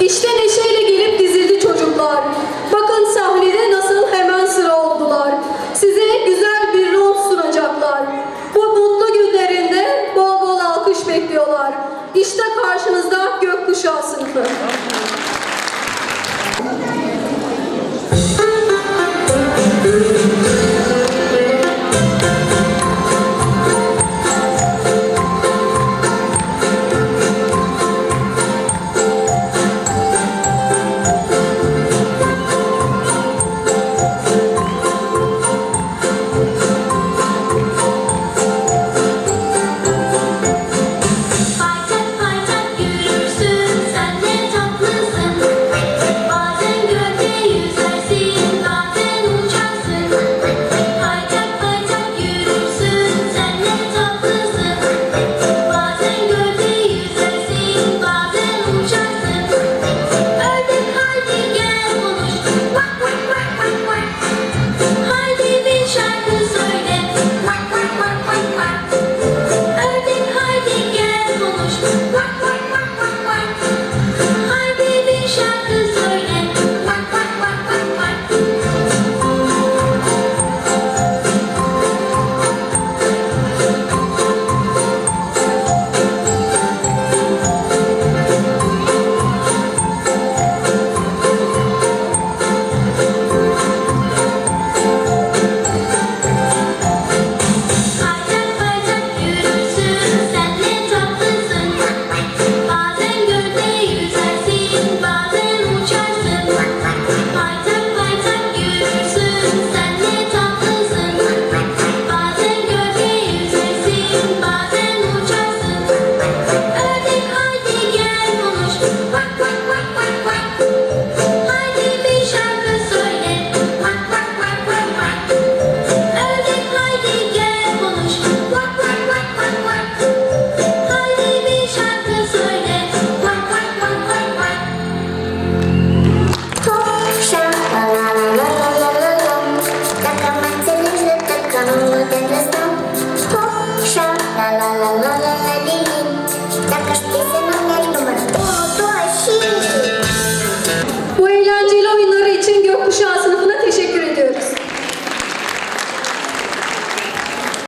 İşte neşeyle gelip dizildi çocuklar. Bakın sahnede nasıl hemen sıra oldular. Size güzel bir rol sunacaklar. Bu mutlu günlerinde bol bol alkış bekliyorlar. İşte karşınızda gökkuşağı sınıfı.